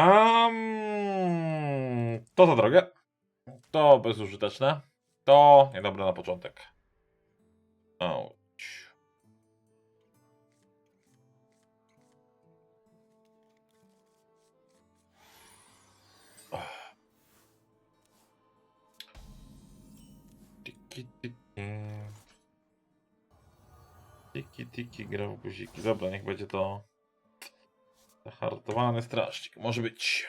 Um, to za drogie. To bezużyteczne. To niedobre na początek. Auć. Tiki, tiki. Tiki, tiki, gra w guziki. Dobra, niech będzie to zahartowany strażnik. Może być.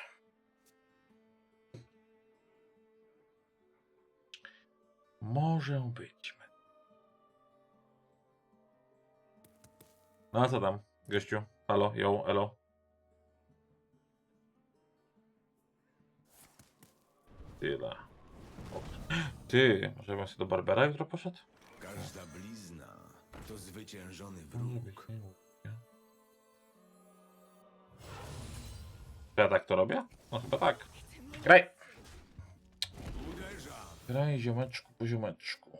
Może być. No a co tam, gościu? Halo, yo, elo. Tyle. O, Ty, może bym sobie do Barbera jutro poszedł? Każda blizna to zwyciężony wróg. Czy ja tak to robię? No chyba tak. Graj! Graj ziomeczku po ziomeczku.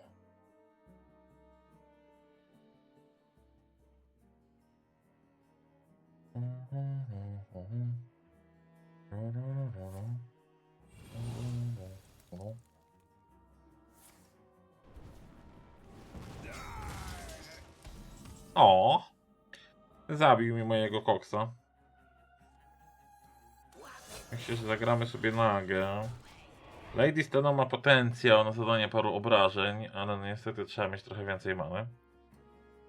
O! Zabił mi mojego koksa. Myślę, że zagramy sobie nagę. Lady Steno ma potencjał na zadanie paru obrażeń, ale no niestety trzeba mieć trochę więcej many.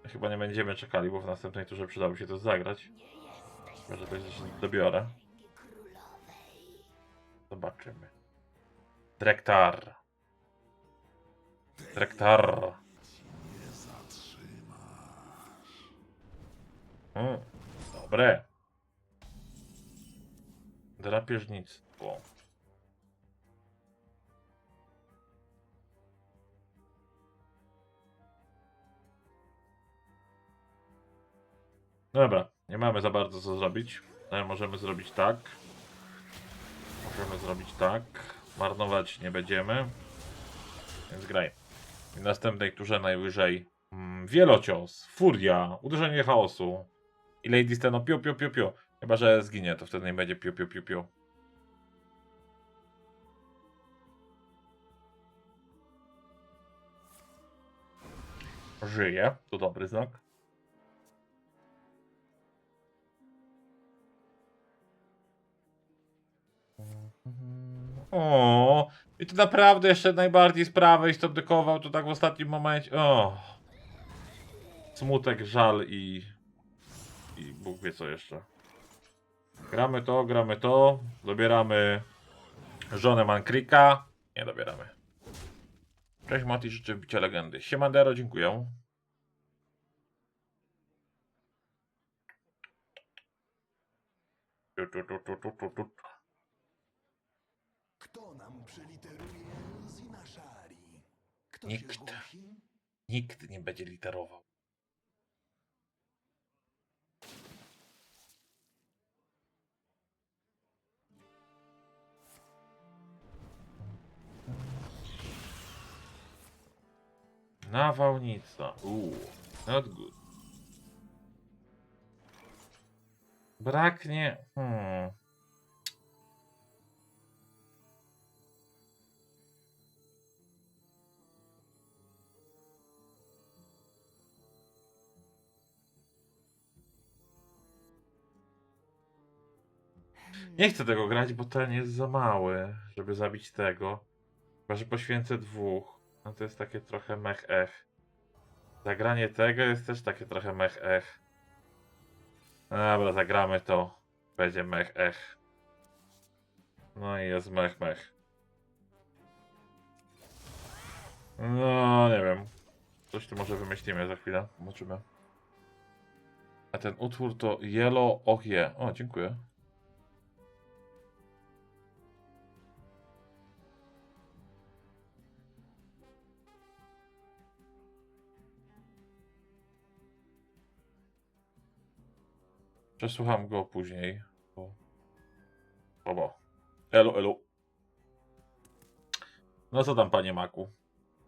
Chyba nie będziemy czekali, bo w następnej turze przydałoby się to zagrać. Chyba, że coś dobiorę. Zobaczymy. Drektar. Drektar. Mm, dobre. Drapieżnictwo. Dobra, nie mamy za bardzo co zrobić, ale możemy zrobić tak. Możemy zrobić tak. Marnować nie będziemy. Więc graj. W następnej turze najwyżej mm, wielocios, furia, uderzenie chaosu i Lady Steno piu piu piu piu. Chyba, że zginie, to wtedy nie będzie piu piu piu piu. Żyje, to dobry znak. O, i to naprawdę jeszcze najbardziej z prawej stodykował to tak w ostatnim momencie. O. Smutek, żal i. I Bóg wie co jeszcze. Gramy to, gramy to. Dobieramy żonę Mankrika. Nie dobieramy. Cześć Mati, życzę bicia legendy. Siemandero, dziękuję. Kto nam przyliteruje Zinashari? Kto Nikt. Nikt nie będzie literował. Nawałnica. Uuu, not good. Braknie. Hmm. Nie chcę tego grać, bo ten jest za mały, żeby zabić tego. Chyba, że poświęcę dwóch. No to jest takie trochę mech ech. Zagranie tego jest też takie trochę mech ech. No Dobra, zagramy to. Będzie mech ech. No i jest mech mech. No, nie wiem. Coś tu może wymyślimy za chwilę. Zobaczymy. A ten utwór to Yellow Och Je. O, dziękuję. Przesłucham go później. Bo... Obo. Elo, elo. No co tam, panie Maku?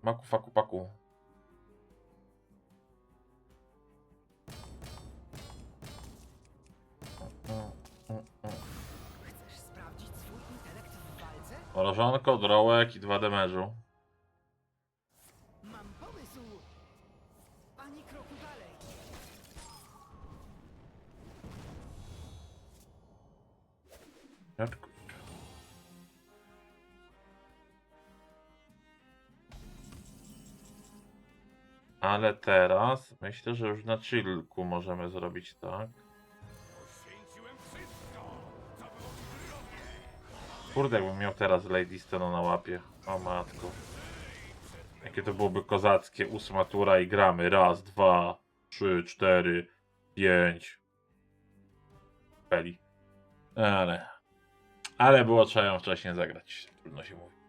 Maku, faku, paku. Mrożonko, drołek i dwa damage'u. Ale teraz myślę, że już na chillku możemy zrobić tak. Kurde, jakbym miał teraz Lady Stone na łapie. O matko. Jakie to byłoby kozackie. Ósma tura i gramy. Raz, dwa, trzy, cztery, pięć. Peli. Ale. Ale było trzeba ją wcześniej zagrać. Trudno się mówi.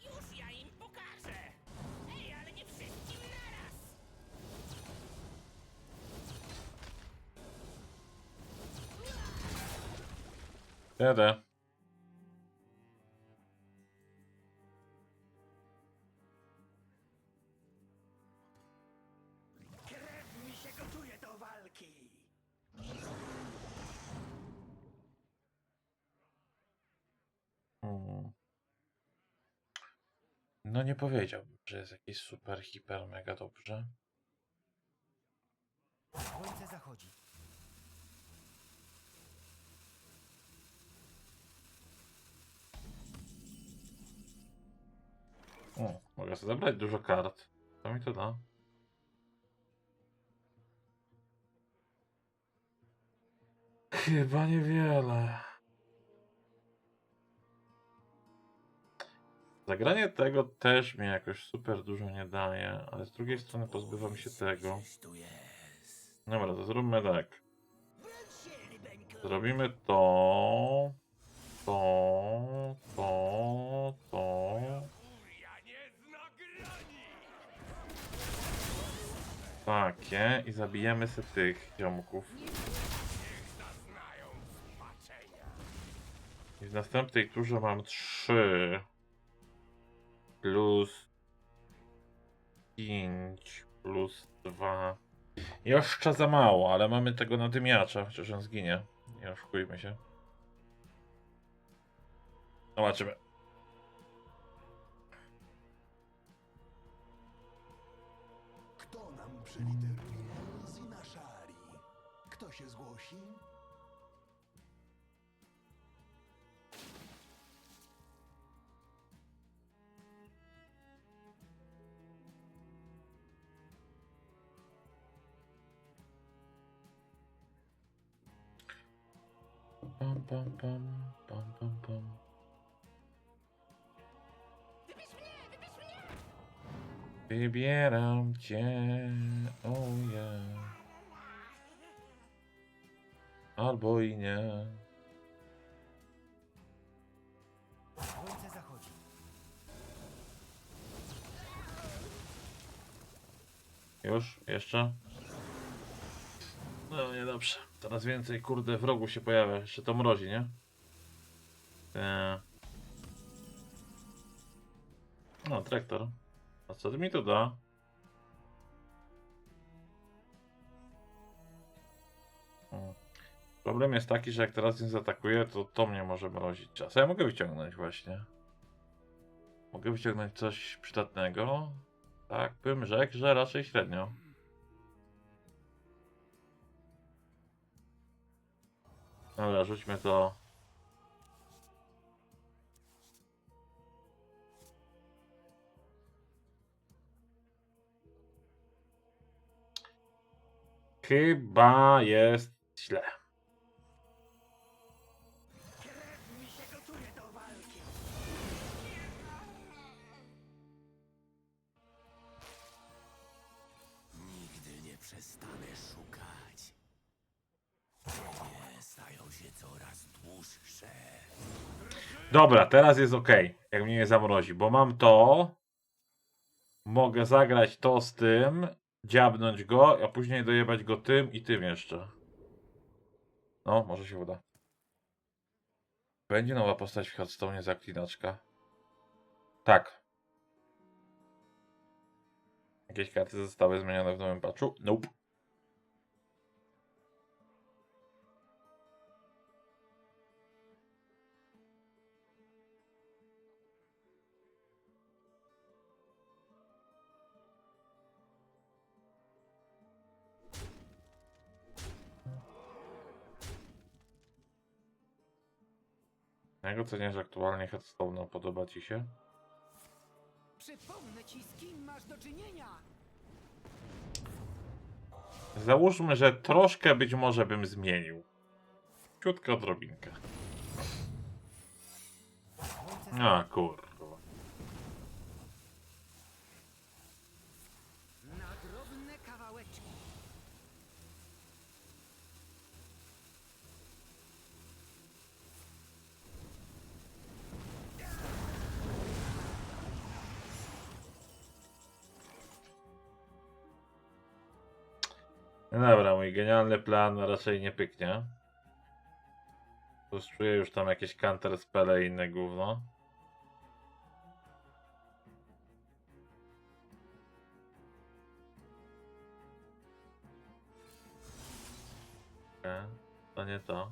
Już ja im pokażę! Ej, ale nie wszystkim naraz! Jadę. No nie powiedziałbym, że jest jakiś super, hiper, mega dobrze. Słońce zachodzi. O, mogę sobie zabrać dużo kart. Co mi to da? Chyba niewiele. Zagranie tego też mi jakoś super dużo nie daje, ale z drugiej strony pozbywam się tego. Dobra, to zróbmy tak. Zrobimy to, to, to, to. Takie i zabijemy se tych ziomków. I w następnej turze mam 3 plus 5 plus 2. Jeszcze za mało, ale mamy tego nadymiacza, chociaż on zginie. Nie oszukujmy się. Zobaczymy. Kto nam przyliteruje z naszari? Kto się zgłosi? Pam, pam, pam, pam, pam, pam. Wybierz mnie, wybierz mnie! Wybieram cię, oh yeah. Albo i nie. Słońce zachodzi. Już? Jeszcze? Niedobrze. Coraz więcej kurde wrogu się pojawia. Jeszcze to mrozi, nie? Eee. No, traktor. A co mi to da? Problem jest taki, że jak teraz nie zaatakuję, to to mnie może mrozić czas. Ja mogę wyciągnąć właśnie. Mogę wyciągnąć coś przydatnego. Tak bym rzekł, że raczej średnio. Dobra, rzućmy to. Chyba jest źle. Dobra, teraz jest ok. Jak mnie nie zamrozi, bo mam to. Mogę zagrać to z tym, dziabnąć go, a później dojebać go tym i tym jeszcze. No, może się uda. Będzie nowa postać w Hearthstone zaklinaczka. Tak. Jakieś karty zostały zmienione w nowym patchu? Nope. Jak oceniasz aktualnie Hearthstone'a? Podoba ci się? Przypomnę ci, z kim masz do czynienia! Załóżmy, że troszkę być może bym zmienił. Ciutko odrobinkę. A kurwa. Dobra, mój genialny plan raczej nie pyknie. Czuję już tam jakieś counter spele i inne gówno. To nie to.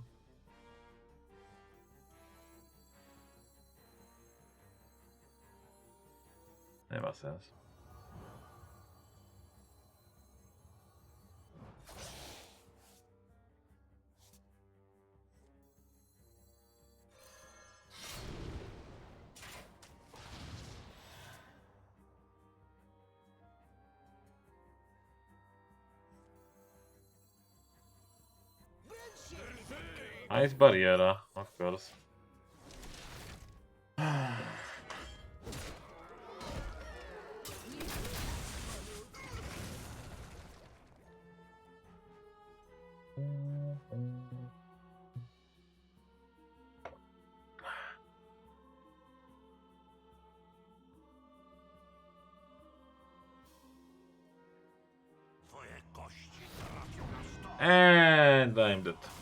Nie ma sensu. jest bariera, of course. And I'm dead.